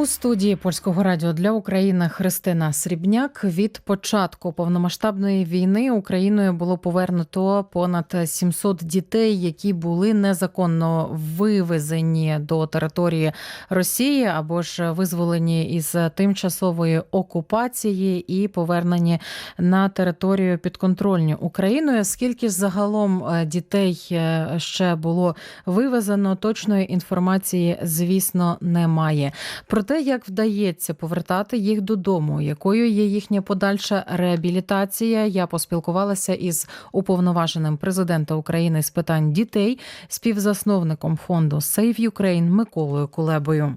У студії польського радіо для України Христина Срібняк від початку повномасштабної війни Україною було повернуто понад 700 дітей, які були незаконно вивезені до території Росії або ж визволені із тимчасової окупації і повернені на територію підконтрольну Україною. Скільки загалом е, дітей е, ще було вивезено? Точної інформації, звісно, немає. Про те, як вдається повертати їх додому, якою є їхня подальша реабілітація, я поспілкувалася із уповноваженим президента України з питань дітей, співзасновником фонду Save Ukraine Миколою Кулебою.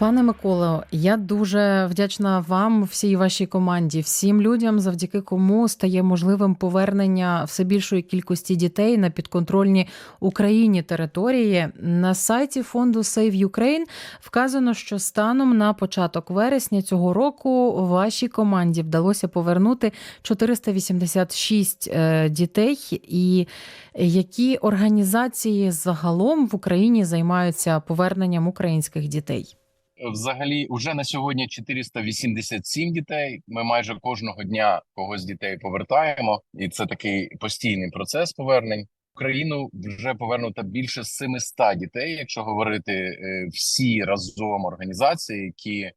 Пане Миколо, я дуже вдячна вам, всій вашій команді, всім людям, завдяки кому стає можливим повернення все більшої кількості дітей на підконтрольні Україні території. На сайті фонду Save Ukraine вказано, що станом на початок вересня цього року вашій команді вдалося повернути 486 е, дітей. І які організації загалом в Україні займаються поверненням українських дітей? Взагалі, вже на сьогодні 487 дітей. Ми майже кожного дня когось дітей повертаємо, і це такий постійний процес повернень. Україну вже повернуто більше 700 дітей, якщо говорити е, всі разом організації, які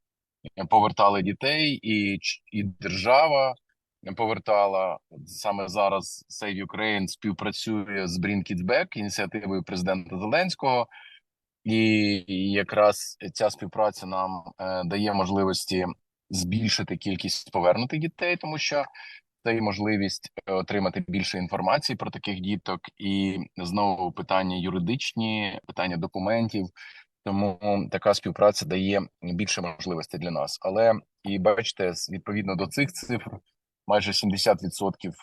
повертали дітей, і, і держава повертала саме зараз. Save Ukraine співпрацює з Bring Kids Back, ініціативою президента Зеленського. І якраз ця співпраця нам е, дає можливості збільшити кількість повернутих дітей, тому що це і можливість е, отримати більше інформації про таких діток, і знову питання юридичні, питання документів. Тому така співпраця дає більше можливостей для нас. Але і бачите, відповідно до цих цифр, майже 70% е,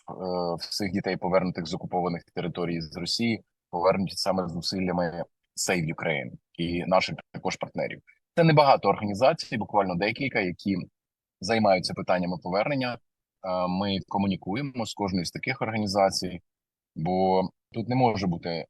всіх дітей, повернутих з окупованих територій з Росії, повернуті саме зусиллями Save Ukraine і наших також партнерів. Це небагато організацій, буквально декілька, які займаються питаннями повернення. Е, Ми комунікуємо з кожною з таких організацій, бо тут не може бути е,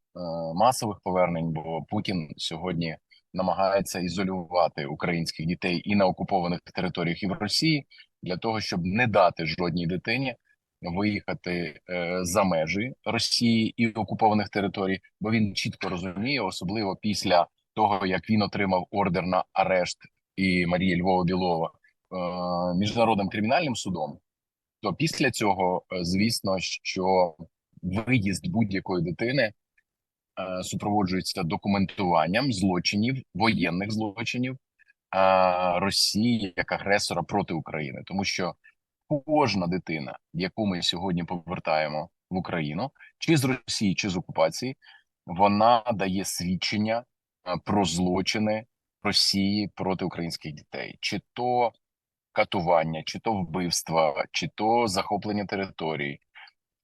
масових повернень, бо Путін сьогодні намагається ізолювати українських дітей і на окупованих територіях, і в Росії для того, щоб не дати жодній дитині виїхати е, за межі Росії і окупованих територій, бо він чітко розуміє, особливо після того як він отримав ордер на арешт і Марія Львова Білова е, міжнародним кримінальним судом. То після цього, е, звісно, що виїзд будь-якої дитини супроводжується документуванням злочинів, воєнних злочинів Росії як агресора проти України, тому що кожна дитина, яку ми сьогодні повертаємо в Україну, чи з Росії, чи з окупації, вона дає свідчення е, про злочини Росії проти українських дітей, чи то катування, чи то вбивства, чи то захоплення територій,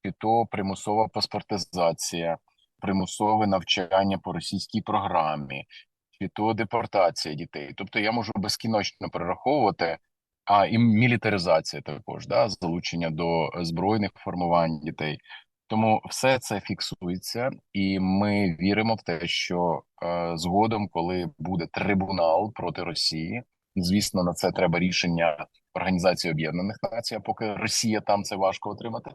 чи то примусова паспортизація, примусове навчання по російській програмі, чи то депортація дітей. Тобто я можу безкінечно перераховувати. А і мілітаризація також да залучення до збройних формувань дітей. Тому все це фіксується, і ми віримо в те, що е, згодом, коли буде трибунал проти Росії, звісно, на це треба рішення Організації Об'єднаних Націй. а Поки Росія там це важко отримати.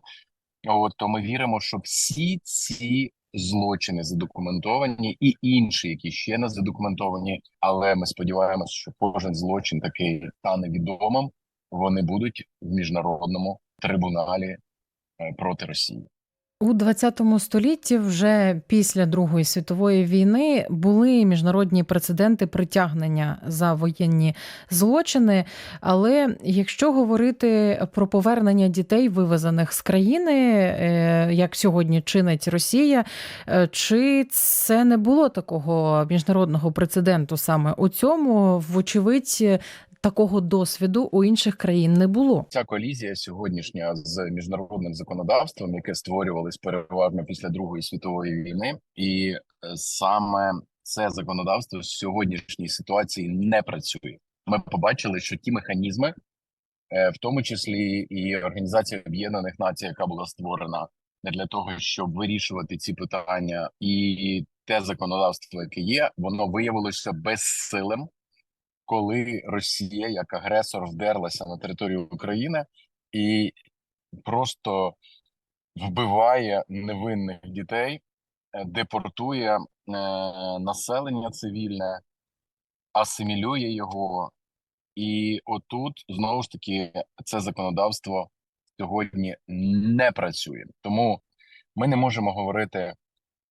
От то ми віримо, що всі ці злочини задокументовані, і інші, які ще не задокументовані. Але ми сподіваємося, що кожен злочин такий стане відомим. Вони будуть в міжнародному трибуналі е, проти Росії. У 20 столітті, вже після Другої світової війни, були міжнародні прецеденти притягнення за воєнні злочини. Але якщо говорити про повернення дітей, вивезених з країни, е, як сьогодні чинить Росія, е, чи це не було такого міжнародного прецеденту саме у цьому, вочевидь, такого досвіду у інших країн не було. Ця колізія сьогоднішня з міжнародним законодавством, яке створювалось переважно після Другої світової війни, і е, саме це законодавство в сьогоднішній ситуації не працює. Ми побачили, що ті механізми, е, в тому числі і Організація Об'єднаних Націй, яка була створена для того, щоб вирішувати ці питання, і те законодавство, яке є, воно виявилося безсилим, коли Росія як агресор вдерлася на територію України і просто вбиває невинних дітей, е, депортує е, населення цивільне, асимілює його. І отут знову ж таки це законодавство сьогодні не працює. Тому ми не можемо говорити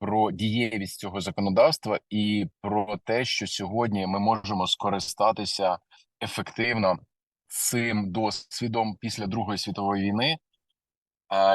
про дієвість цього законодавства і про те, що сьогодні ми можемо скористатися ефективно цим досвідом після Другої світової війни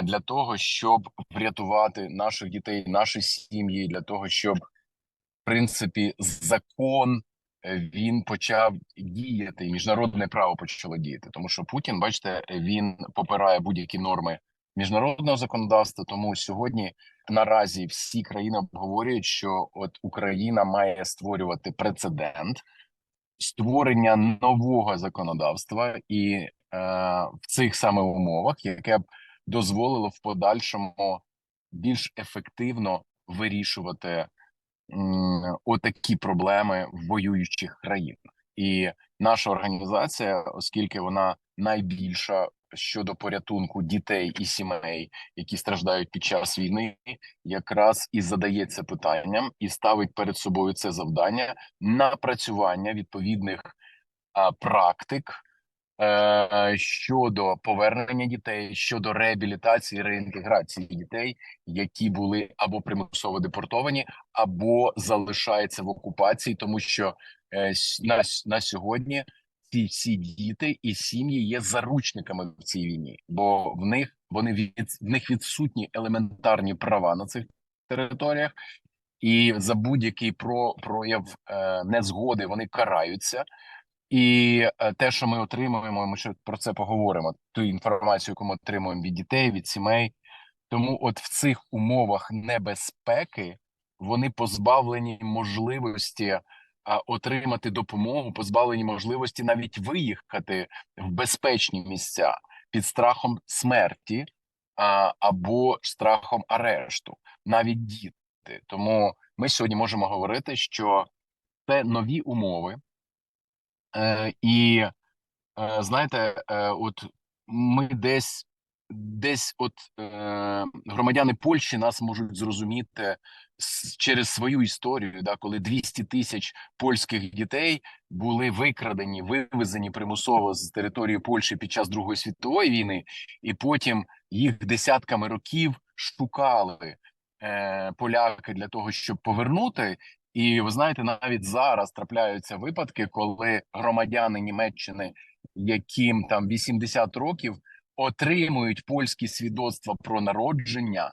для того, щоб врятувати наших дітей, наші сім'ї, для того, щоб в принципі закон е, він почав діяти, і міжнародне право почало діяти. Тому що Путін, бачите, він попирає будь-які норми міжнародного законодавства. Тому сьогодні наразі всі країни обговорюють, що от Україна має створювати прецедент створення нового законодавства і е, в цих саме умовах, яке б дозволило в подальшому більш ефективно вирішувати м, отакі проблеми в воюючих країнах. І наша організація, оскільки вона найбільша щодо порятунку дітей і сімей, які страждають під час війни, якраз і задається питанням і ставить перед собою це завдання напрацювання відповідних а, практик е, щодо повернення дітей, щодо реабілітації реінтеграції дітей, які були або примусово депортовані, або залишаються в окупації, тому що е, на, на сьогодні ці всі діти і сім'ї є заручниками в цій війні, бо в них вони від в них відсутні елементарні права на цих територіях, і за будь-який про прояв е, незгоди вони караються. І е, те, що ми отримуємо, ми ще про це поговоримо. Ту інформацію, яку ми отримуємо від дітей, від сімей. Тому, от в цих умовах небезпеки вони позбавлені можливості отримати допомогу, позбавлені можливості навіть виїхати в безпечні місця під страхом смерті або страхом арешту, навіть діти. Тому ми сьогодні можемо говорити, що це нові умови. Е, і е, знаєте, е, от ми десь десь, от е, громадяни Польщі нас можуть зрозуміти через свою історію, да, коли 200 тисяч польських дітей були викрадені, вивезені примусово з території Польщі під час Другої світової війни, і потім їх десятками років шукали е, поляки для того, щоб повернути. І ви знаєте, навіть зараз трапляються випадки, коли громадяни Німеччини, яким там 80 років, отримують польські свідоцтва про народження,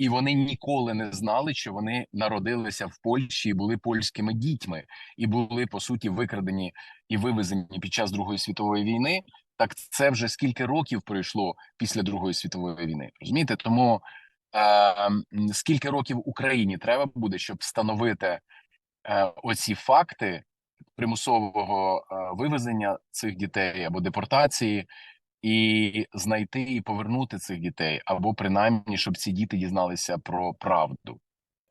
і вони ніколи не знали, що вони народилися в Польщі і були польськими дітьми, і були по суті викрадені і вивезені під час Другої світової війни. Так це вже скільки років пройшло після Другої світової війни. Розумієте, тому е, скільки років Україні треба буде, щоб встановити е, оці факти примусового е, вивезення цих дітей або депортації, і знайти і повернути цих дітей, або принаймні, щоб ці діти дізналися про правду.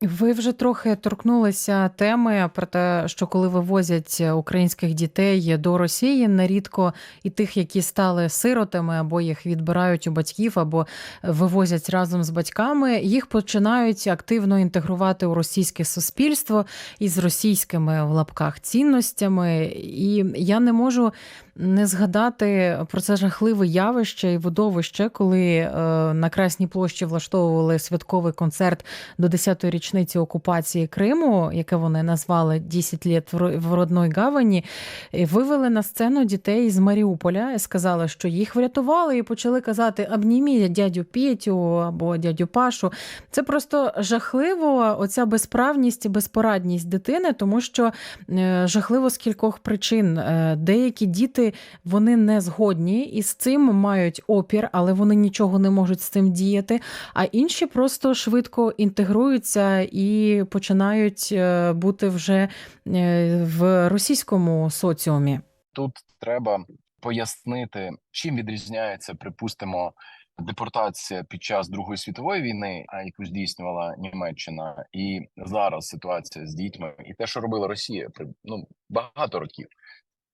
Ви вже трохи торкнулися теми про те, що коли вивозять українських дітей до Росії, нерідко і тих, які стали сиротами, або їх відбирають у батьків, або вивозять разом з батьками, їх починають активно інтегрувати у російське суспільство із російськими в лапках цінностями. І я не можу не згадати про це жахливе явище і видовище, коли е, на Красній площі влаштовували святковий концерт до 10-ї річниці окупації Криму, яке вони назвали «10 літ в ро- в родной гавані, вивели на сцену дітей з Маріуполя і сказали, що їх врятували, і почали казати обніміть дядю Петю або дядю Пашу. Це просто жахливо, оця безправність і безпорадність дитини, тому що е, жахливо з кількох причин. Е, Деякі діти вони не згодні і з цим мають опір, але вони нічого не можуть з цим діяти. А інші просто швидко інтегруються і починають е, бути вже е, в російському соціумі. Тут треба пояснити, чим відрізняється, припустимо, депортація під час Другої світової війни, яку здійснювала Німеччина, і зараз ситуація з дітьми, і те, що робила Росія, при ну багато років.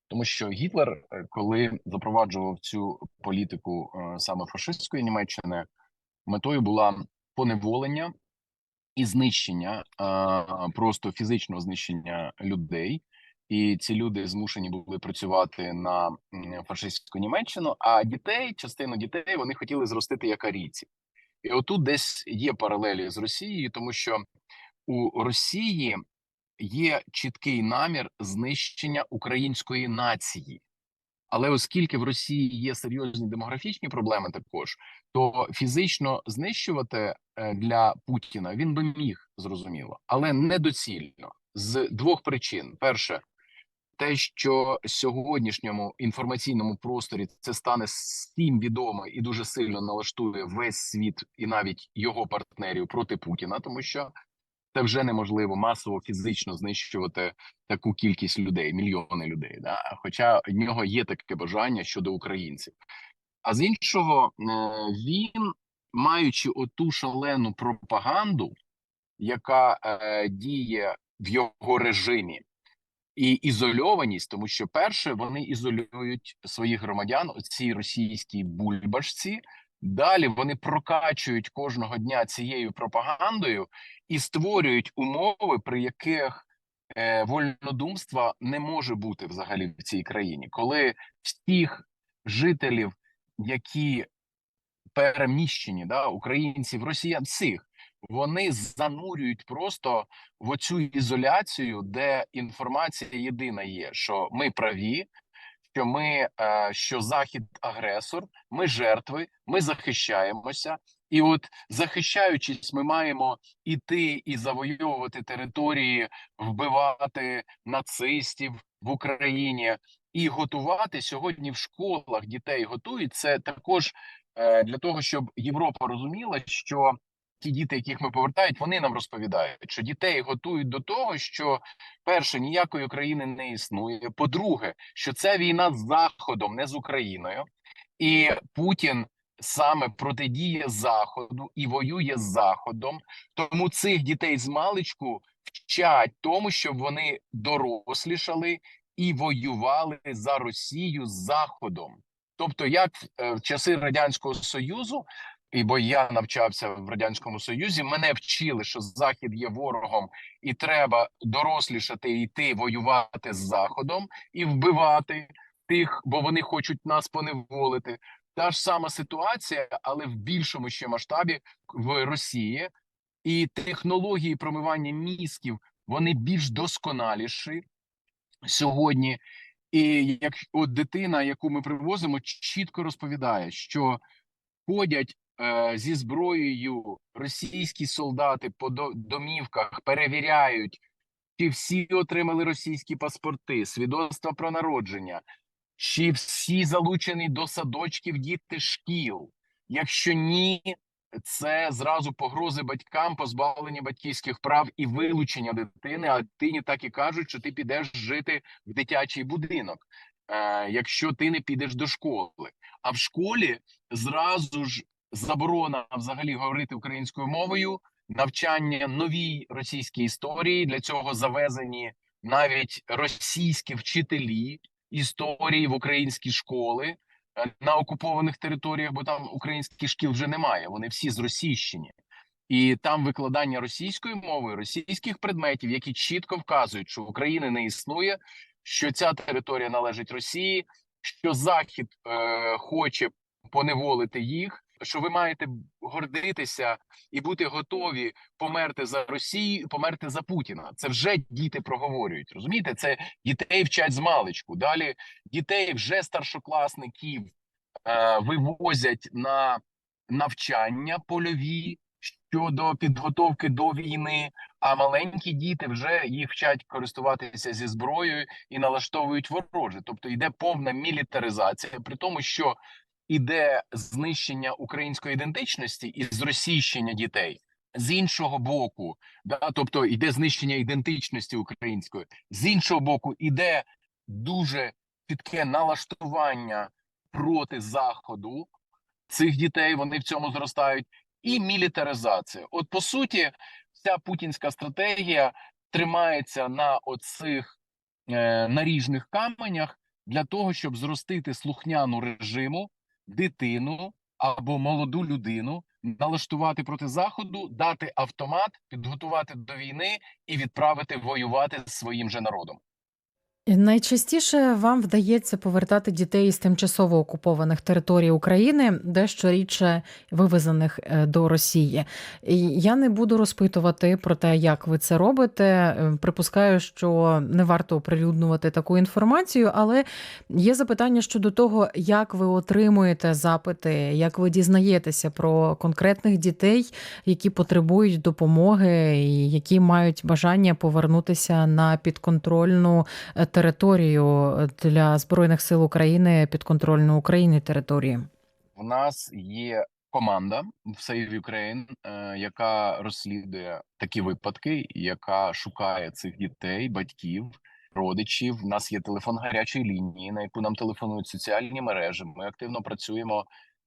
Тому що Гітлер, е, коли запроваджував цю політику е, саме фашистської Німеччини, метою була поневолення і знищення, е, просто фізичного знищення людей. І ці люди змушені були працювати на фашистську Німеччину. А дітей, частину дітей, вони хотіли зростити як арійці. І отут десь є паралелі з Росією, тому що у Росії є чіткий намір знищення української нації. Але оскільки в Росії є серйозні демографічні проблеми, також то фізично знищувати е, для Путіна він би міг зрозуміло, але недоцільно з двох причин: перше, те, що сьогоднішньому інформаційному просторі це стане всім відомо і дуже сильно налаштує весь світ і навіть його партнерів проти Путіна, тому що це вже неможливо масово фізично знищувати таку кількість людей, мільйони людей. Да? Хоча в нього є таке бажання щодо українців. А з іншого, е, він, маючи оту шалену пропаганду, яка е, діє в його режимі, і ізольованість, тому що перше вони ізолюють своїх громадян у цій російській бульбашці. Далі вони прокачують кожного дня цією пропагандою і створюють умови, при яких е, вольнодумства не може бути взагалі в цій країні, коли всіх жителів, які переміщені, да, українців, росіян, всіх вони занурюють просто в оцю ізоляцію, де інформація єдина є, що ми праві, що ми е, що захід агресор, ми жертви, ми захищаємося, і от захищаючись, ми маємо іти і завойовувати території, вбивати нацистів в Україні і готувати сьогодні в школах дітей готують. Це також е, для того, щоб Європа розуміла, що ті діти, яких ми повертають, вони нам розповідають, що дітей готують до того, що перше ніякої України не існує. По-друге, що це війна з Заходом, не з Україною, і Путін саме протидіє Заходу і воює з Заходом. Тому цих дітей з маличку вчать тому, щоб вони дорослішали і воювали за Росію з Заходом. Тобто, як е, в часи радянського союзу, і бо я навчався в радянському союзі, мене вчили, що захід є ворогом, і треба дорослішати йти воювати з заходом і вбивати тих, бо вони хочуть нас поневолити. Та ж сама ситуація, але в більшому ще масштабі в Росії, і технології промивання мізків вони більш досконаліші сьогодні. І як от дитина, яку ми привозимо, чітко розповідає, що ходять зі зброєю російські солдати по домівках, перевіряють, чи всі отримали російські паспорти, свідоцтва про народження, чи всі залучені до садочків діти шкіл. Якщо ні, це зразу погрози батькам, позбавлення батьківських прав і вилучення дитини. А дитині так і кажуть, що ти підеш жити в дитячий будинок, е, якщо ти не підеш до школи. А в школі зразу ж заборона взагалі говорити українською мовою, навчання новій російській історії. Для цього завезені навіть російські вчителі історії в українські школи е, на окупованих територіях, бо там українських шкіл вже немає. Вони всі зросійщені. І там викладання російської мови, російських предметів, які чітко вказують, що України не існує, що ця територія належить Росії, що Захід е, хоче поневолити їх. Що ви маєте гордитися і бути готові померти за Росію, померти за Путіна. Це вже діти проговорюють. Розумієте, це дітей вчать з маличку. Далі дітей вже старшокласників е, вивозять на навчання польові щодо підготовки до війни. А маленькі діти вже їх вчать користуватися зі зброєю і налаштовують вороже. Тобто йде повна мілітаризація, при тому, що іде знищення української ідентичності і зросійщення дітей. З іншого боку, да, тобто йде знищення ідентичності української, з іншого боку, іде дуже чітке налаштування проти заходу, цих дітей. Вони в цьому зростають, і мілітаризація. От по суті, вся путінська стратегія тримається на оцих е, наріжних каменях для того, щоб зростити слухняну режиму, дитину або молоду людину, налаштувати проти заходу, дати автомат, підготувати до війни і відправити воювати з своїм же народом. Найчастіше вам вдається повертати дітей з тимчасово окупованих територій України, дещо рідше вивезених е, до Росії. Я не буду розпитувати про те, як ви це робите. Е, Припускаю, що не варто оприлюднювати таку інформацію, але є запитання щодо того, як ви отримуєте запити, як ви дізнаєтеся про конкретних дітей, які потребують допомоги і які мають бажання повернутися на підконтрольну е, територію для збройних сил України підконтрольну Україні території. У нас є команда в Save Ukraine, е, яка розслідує такі випадки, яка шукає цих дітей, батьків, родичів. У нас є телефон гарячої лінії, на яку нам телефонують соціальні мережі. Ми активно працюємо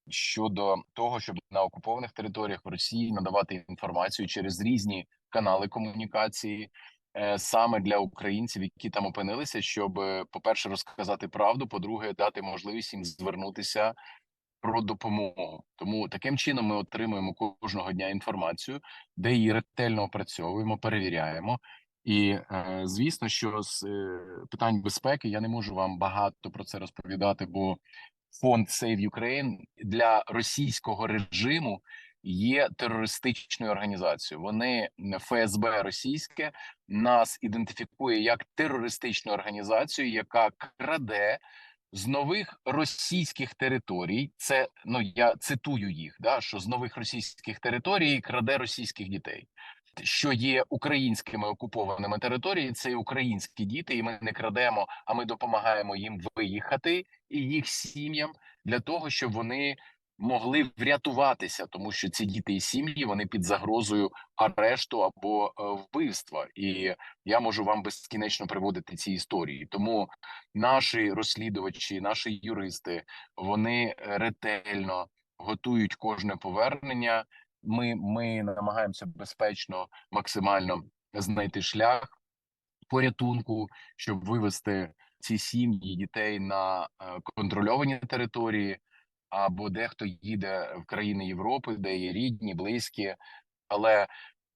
щодо того, щоб на окупованих територіях в Росії надавати інформацію через різні канали комунікації. Е, Саме для українців, які там опинилися, щоб, е, по-перше, розказати правду, по-друге, дати можливість їм звернутися про допомогу. Тому таким чином ми отримуємо кожного дня інформацію, де її ретельно опрацьовуємо, перевіряємо. І е, звісно, що з питань безпеки я не можу вам багато про це розповідати, бо фонд Save Ukraine для російського режиму є терористичною організацією. Вони ФСБ російське нас ідентифікує як терористичну організацію, яка краде з нових російських територій. Це ну я цитую їх, да що з нових російських територій краде російських дітей. Що є українськими окупованими територіями, це українські діти, і ми не крадемо, а ми допомагаємо їм виїхати і їх сім'ям для того, щоб вони могли врятуватися, тому що ці діти і сім'ї вони під загрозою арешту або е, вбивства. І я можу вам безкінечно приводити ці історії. Тому наші розслідувачі, наші юристи, вони ретельно готують кожне повернення. Ми, ми намагаємося безпечно максимально знайти шлях порятунку, щоб вивести ці сім'ї дітей на е, контрольовані території, або дехто їде в країни Європи, де є рідні, близькі, але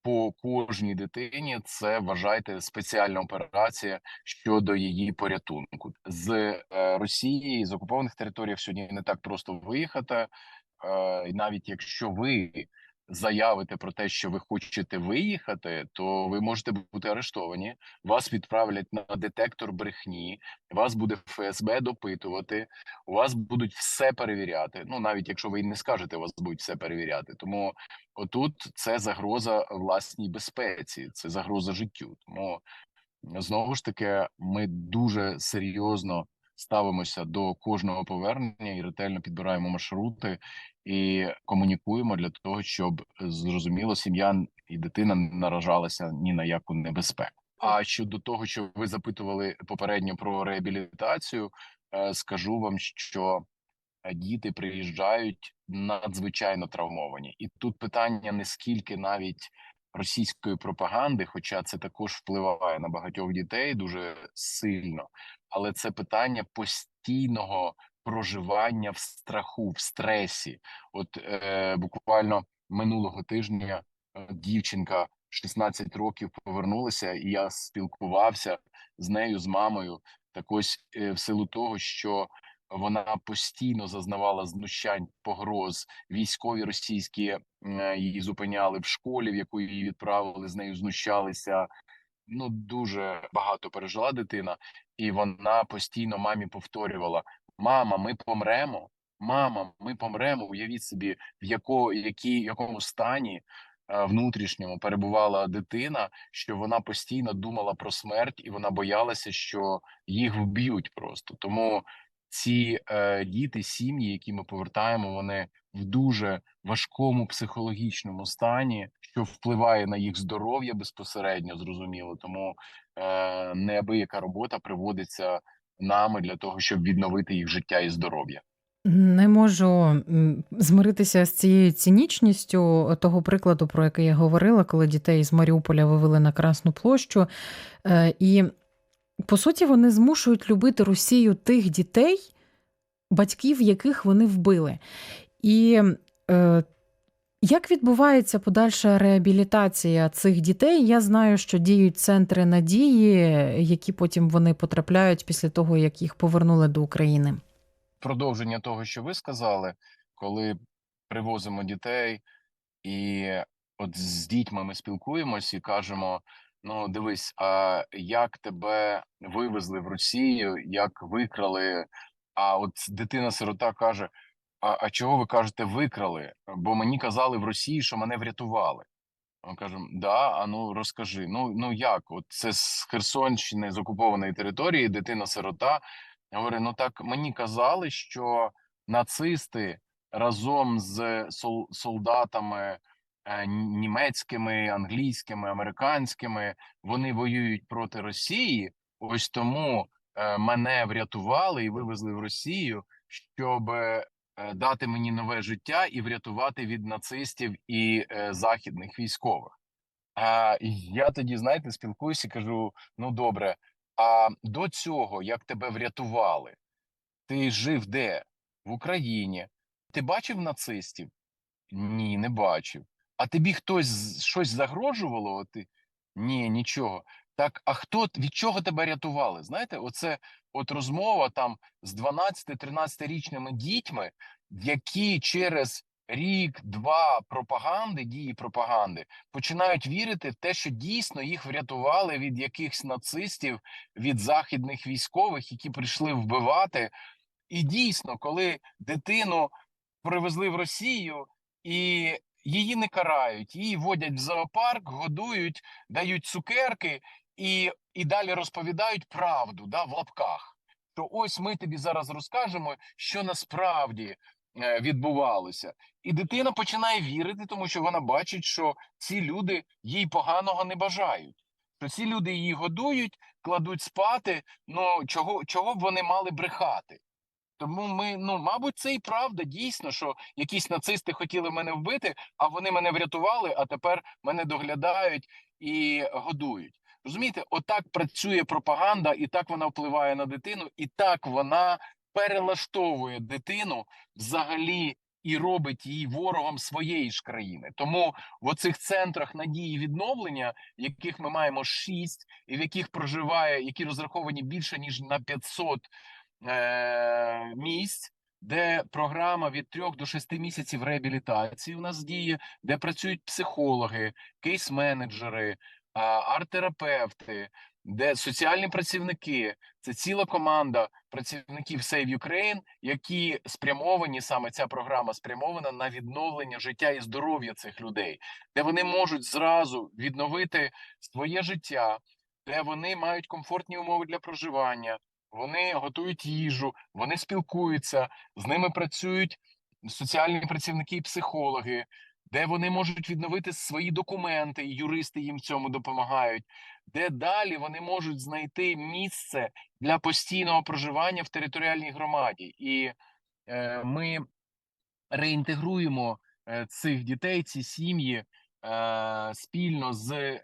по кожній дитині це вважайте спеціальна операція щодо її порятунку. З е, Росії з окупованих територій сьогодні не так просто виїхати, е, і навіть якщо ви заявите про те, що ви хочете виїхати, то ви можете бути арештовані. Вас відправлять на детектор брехні, вас буде ФСБ допитувати. У вас будуть все перевіряти. Ну навіть якщо ви не скажете, вас будуть все перевіряти. Тому отут це загроза власній безпеці, це загроза життю. Тому знову ж таки, ми дуже серйозно ставимося до кожного повернення і ретельно підбираємо маршрути і комунікуємо для того, щоб зрозуміло, сім'я і дитина не наражалася ні на яку небезпеку. А щодо того, що ви запитували попередньо про реабілітацію, е, скажу вам, що е, діти приїжджають надзвичайно травмовані, і тут питання не скільки навіть російської пропаганди, хоча це також впливає на багатьох дітей дуже сильно, але це питання постійного проживання в страху, в стресі. От е, буквально минулого тижня е, дівчинка 16 років повернулася, і я спілкувався з нею, з мамою. Так ось е, в силу того, що вона постійно зазнавала знущань, погроз. Військові російські її зупиняли в школі, в яку її відправили, з нею знущалися. Ну дуже багато пережила дитина, і вона постійно мамі повторювала: Мама, ми помремо. Мама, ми помремо. Уявіть собі, в яко, які, якому стані е, внутрішньому перебувала дитина, що вона постійно думала про смерть, і вона боялася, що їх вб'ють просто. Тому ці е, діти, сім'ї, які ми повертаємо, вони в дуже важкому психологічному стані, що впливає на їх здоров'я безпосередньо, зрозуміло. Тому е, неабияка робота приводиться нами для того, щоб відновити їх життя і здоров'я. Не можу змиритися з цією цинічністю того прикладу, про який я говорила, коли дітей з Маріуполя вивели на Красну площу. Е, І по суті, вони змушують любити Росію тих дітей, батьків яких вони вбили. І е, як відбувається подальша реабілітація цих дітей? Я знаю, що діють центри надії, які потім вони потрапляють після того, як їх повернули до України. Продовження того, що ви сказали, коли привозимо дітей, і от з дітьми ми спілкуємось і кажемо: ну, дивись, а як тебе вивезли в Росію, як викрали? А от дитина-сирота каже: А, а чого ви кажете, викрали? Бо мені казали в Росії, що мене врятували. Ми кажемо, да, а ну розкажи. Ну ну як? От це з Херсонщини з окупованої території, дитина-сирота. Я говорю, ну так мені казали, що нацисти разом з сол солдатами німецькими, англійськими, американськими вони воюють проти Росії. Ось тому е, мене врятували і вивезли в Росію, щоб е, дати мені нове життя і врятувати від нацистів і е, західних військових. А я тоді, знаєте, спілкуюся і кажу: ну добре, а до цього, як тебе врятували, ти жив де? В Україні. Ти бачив нацистів? Ні, не бачив. А тобі хтось щось загрожувало? Ти? Ні, нічого. Так, а хто від чого тебе рятували? Знаєте, оце от розмова там з 12-13-річними дітьми, які через рік-два пропаганди, дії пропаганди, починають вірити в те, що дійсно їх врятували від якихось нацистів, від західних військових, які прийшли вбивати. І дійсно, коли дитину привезли в Росію і її не карають, її водять в зоопарк, годують, дають цукерки і, і далі розповідають правду да, в лапках. То ось ми тобі зараз розкажемо, що насправді е, відбувалося. І дитина починає вірити, тому що вона бачить, що ці люди їй поганого не бажають. Що ці люди її годують, кладуть спати. Ну чого, чого б вони мали брехати? Тому ми, ну мабуть, це і правда дійсно, що якісь нацисти хотіли мене вбити, а вони мене врятували, а тепер мене доглядають і годують. Розумієте, отак працює пропаганда, і так вона впливає на дитину, і так вона перелаштовує дитину взагалі і робить її ворогом своєї ж країни. Тому в оцих центрах надії відновлення, яких ми маємо шість, і в яких проживає, які розраховані більше ніж на 500 е, місць, де програма від 3 до 6 місяців реабілітації у нас діє, де працюють психологи, кейс-менеджери, а, арт-терапевти, де соціальні працівники, це ціла команда працівників Save Ukraine, які спрямовані саме ця програма спрямована на відновлення життя і здоров'я цих людей, де вони можуть зразу відновити своє життя, де вони мають комфортні умови для проживання. Вони готують їжу, вони спілкуються, з ними працюють соціальні працівники і психологи, де вони можуть відновити свої документи, і юристи їм в цьому допомагають, де далі вони можуть знайти місце для постійного проживання в територіальній громаді. І е, ми реінтегруємо е, цих дітей, ці сім'ї е, спільно з,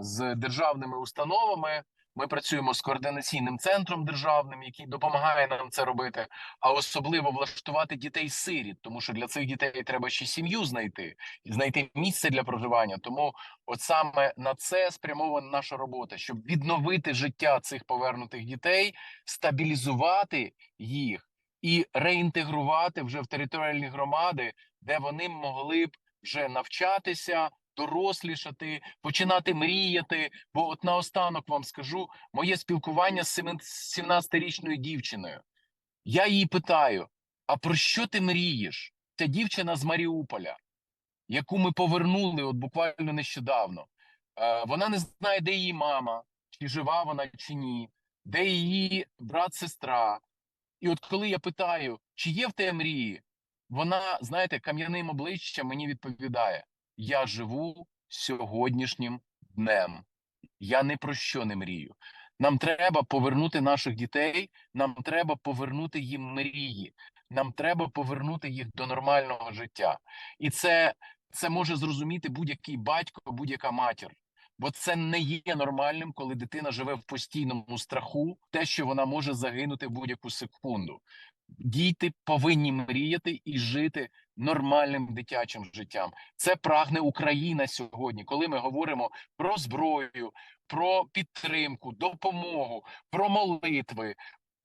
з державними установами. Ми працюємо з координаційним центром державним, який допомагає нам це робити, а особливо влаштувати дітей сиріт, тому що для цих дітей треба ще сім'ю знайти і знайти місце для проживання. Тому, от саме на це спрямована наша робота, щоб відновити життя цих повернутих дітей, стабілізувати їх і реінтегрувати вже в територіальні громади, де вони могли б вже навчатися, дорослішати, починати мріяти. Бо, от наостанок вам скажу моє спілкування з 17-річною дівчиною. Я її питаю: а про що ти мрієш? Це дівчина з Маріуполя, яку ми повернули от буквально нещодавно. Е, вона не знає, де її мама, чи жива вона, чи ні, де її брат, сестра. І от коли я питаю, чи є в тебе мрії, вона, знаєте, кам'яним обличчям мені відповідає: Я живу сьогоднішнім днем. Я ні про що не мрію. Нам треба повернути наших дітей, нам треба повернути їм мрії. Нам треба повернути їх до нормального життя, і це, це може зрозуміти будь-який батько, будь-яка матір. Бо це не є нормальним, коли дитина живе в постійному страху, те, що вона може загинути в будь-яку секунду. Діти повинні мріяти і жити нормальним дитячим життям. Це прагне Україна сьогодні, коли ми говоримо про зброю, про підтримку, допомогу, про молитви.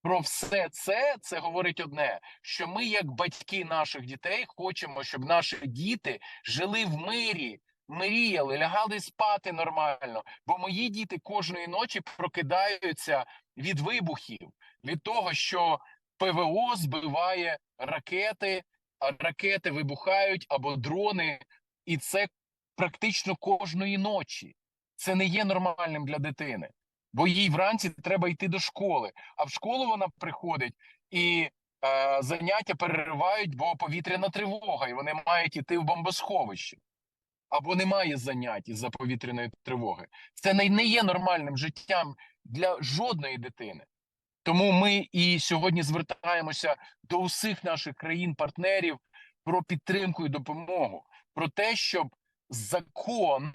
Про все це це говорить одне: що ми, як батьки наших дітей, хочемо, щоб наші діти жили в мирі, мріяли, лягали спати нормально. Бо мої діти кожної ночі прокидаються від вибухів, від того, що ПВО збиває ракети, а ракети вибухають або дрони, і це практично кожної ночі. Це не є нормальним для дитини, бо їй вранці треба йти до школи. А в школу вона приходить і е, заняття переривають, бо повітряна тривога, і вони мають іти в бомбосховище. Або немає занять із-за повітряної тривоги. Це не є нормальним життям для жодної дитини. Тому ми і сьогодні звертаємося до усіх наших країн-партнерів про підтримку і допомогу, про те, щоб закон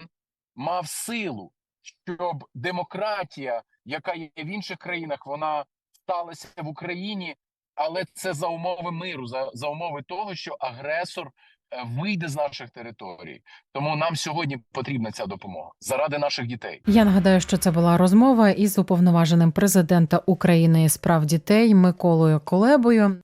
мав силу, щоб демократія, яка є в інших країнах, вона сталася в Україні, але це за умови миру, за, за умови того, що агресор вийде з наших територій. Тому нам сьогодні потрібна ця допомога заради наших дітей. Я нагадаю, що це була розмова із уповноваженим президента України з прав дітей Миколою Колебою.